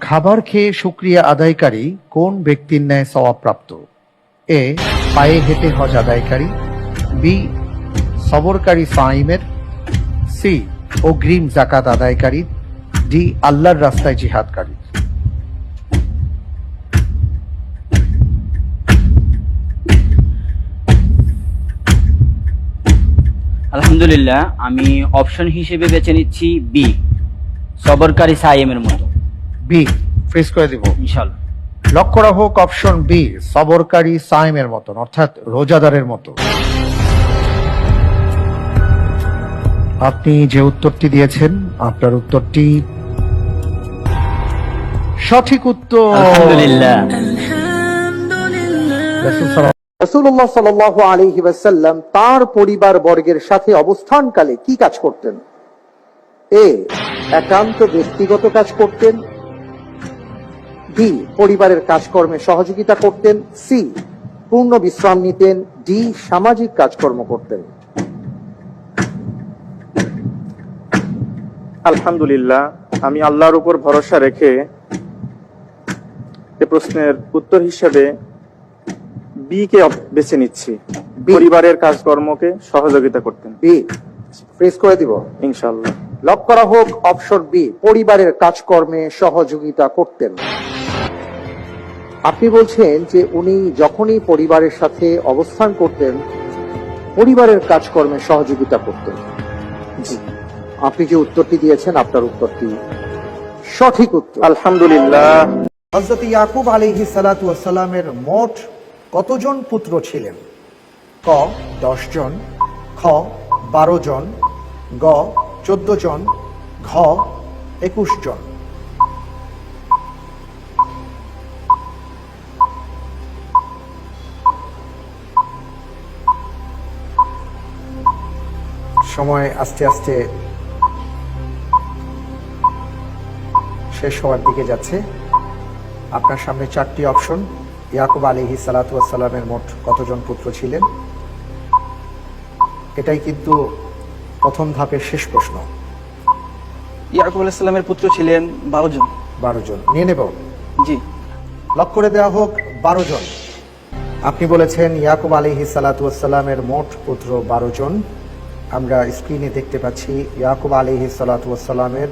খাবার খেয়ে শুক্রিয়া আদায়কারী কোন ব্যক্তির ন্যায় সওয়াবপ্রাপ্ত এ, পায়ে হেঁটে হজ আদায়কারী। বি, সবরকারী সাইমের। সি, অগ্রিম জাকাত আদায়কারী। ডি, আল্লাহর রাস্তায় জিহাদকারী। আলহামদুলিল্লাহ আমি অপশন হিসেবে বেছে নিচ্ছি বি সবরকারী সাইমের মতো। বি ফ্রিজ করে দিব। ইনশাল্লাহ লক করা হোক অপশন বি সবরকারী সাইমের মতন অর্থাৎ রোজাদারের মতো। আপনি যে উত্তরটি দিয়েছেন আপনার উত্তরটি সঠিক উত্তর। আলহামদুলিল্লাহ। রসুল্লাহ সাল আলহি ওয়াসাল্লাম তার পরিবার বর্গের সাথে অবস্থানকালে কি কাজ করতেন? এ, একান্ত ব্যক্তিগত কাজ করতেন। বি, পরিবারের কাজকর্মে সহযোগিতা করতেন। সি, পূর্ণ বিশ্রাম নিতেন। ডি, সামাজিক কাজকর্ম করতেন। আলহামদুলিল্লাহ, আমি আল্লাহর উপর ভরসা রেখে এ প্রশ্নের উত্তর হিসেবে বি কে বেছে নিচ্ছি। পরিবারের কাজকর্মকে সহযোগিতা করতেন বি প্রেস করে দিব? লক করা হোক অপশন বি পরিবারের কাজকর্মে সহযোগিতা করতেন। আপনি বলছেন যে উনি যখনই পরিবারের সাথে অবস্থান করতেন পরিবারের কাজকর্মে সহযোগিতা করতেন। জি। আপনি যে উত্তরটি দিয়েছেন আপনার উত্তরটি সঠিক উত্তর। আলহামদুলিল্লাহ। হজরত ইয়াকুব আলিহি সালামের মোট কতজন পুত্র ছিলেন? ক জন খ বারো জন গ চোদ্দ জন ঘ একুশ জন সময় আস্তে আস্তে শেষ হওয়ার দিকে যাচ্ছে। আপনার সামনে চারটি অপশন। ইয়াকুব আলিহি সালাতামের মোট কতজন পুত্র ছিলেন? এটাই কিন্তু প্রথম ধাপের শেষ প্রশ্ন। ইয়াকুব আলাইসাল্লামের পুত্র ছিলেন বারো জন। বারো জন। নিয়ে নেব? জি। লক করে দেওয়া হোক বারো জন। আপনি বলেছেন ইয়াকুব আলিহি সালাতামের মোট পুত্র বারো জন। আমরা স্ক্রিনে দেখতে পাচ্ছি ইয়াকুব আলিহি সালাতামের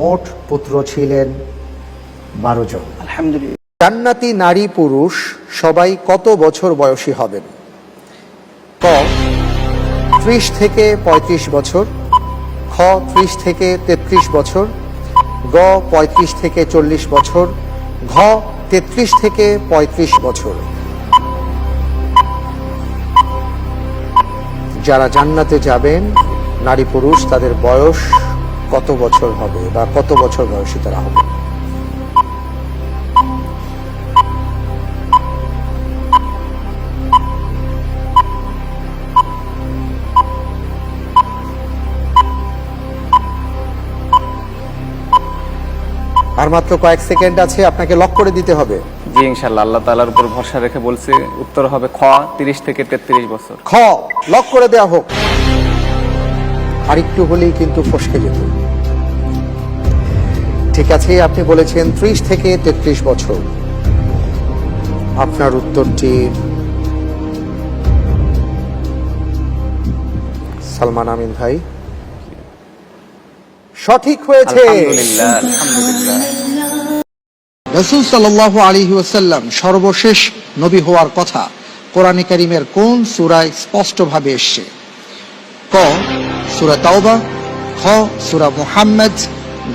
মোট পুত্র ছিলেন বারো জন। আলহামদুলিল্লাহ। জান্নাতি নারী পুরুষ সবাই কত বছর বয়সী হবেন? ক, ত্রিশ থেকে ৩৫ বছর। খ, ত্রিশ থেকে ৩৩ বছর। গ, পঁয়ত্রিশ থেকে চল্লিশ বছর। ঘ, তেত্রিশ থেকে ৩৫ বছর। যারা জান্নাতে যাবেন, নারী পুরুষ, তাদের বয়স কত বছর হবে বা কত বছর বয়সী তারা হবে? মাত্র কয়েক সেকেন্ড আছে আপনাকে লক করে দিতে হবে। জি ইনশাল্লাহ আল্লাহ তালার উপর ভরসা রেখে বলছে উত্তর হবে খ তিরিশ থেকে তেত্রিশ বছর। খ লক করে দেয়া হোক। আর একটু হলেই কিন্তু ফসকে যেত। ঠিক আছে আপনি বলেছেন ত্রিশ থেকে তেত্রিশ বছর। আপনার উত্তরটি সালমান আমিন ভাই। সঠিক হয়েছে। আলহামদুলিল্লাহ আলহামদুলিল্লাহ। রসুল সাল্লাহ আলী ওয়াসাল্লাম সর্বশেষ নবী হওয়ার কথা কোরআনে কারিমের কোন সুরায় স্পষ্টভাবে এসছে? ক, সুরা তাওবা খ সুরা মুহাম্মদ,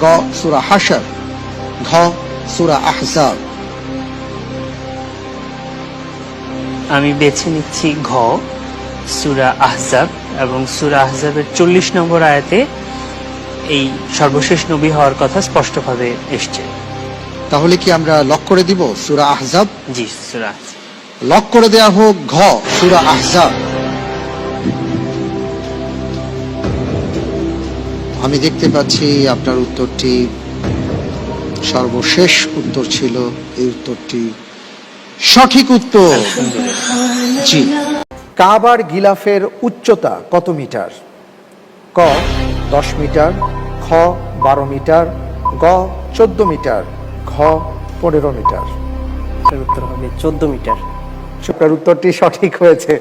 গ, সুরা হাসর ঘ, সুরা আহজাব। আমি বেছে নিচ্ছি ঘ, সুরা আহজাব এবং সুরা আহজাবের চল্লিশ নম্বর আয়াতে এই সর্বশেষ নবী হওয়ার কথা স্পষ্টভাবে এসছে। তাহলে কি আমরা লক করে দিব সুরা আহজাব? জি সুরা লক করে দেয়া হোক ঘ সুরা আহজাব। আমি দেখতে পাচ্ছি আপনার উত্তরটি সর্বশেষ উত্তর ছিল। এই উত্তরটি সঠিক উত্তর। জি। কাবার গিলাফের উচ্চতা কত মিটার? ক দশ মিটার খ খ বারো মিটার গ চোদ্দ মিটার। ঘ পনেরো মিটার। উত্তর হবে চোদ্দ মিটার। আপনার উত্তরটি সঠিক হয়েছে।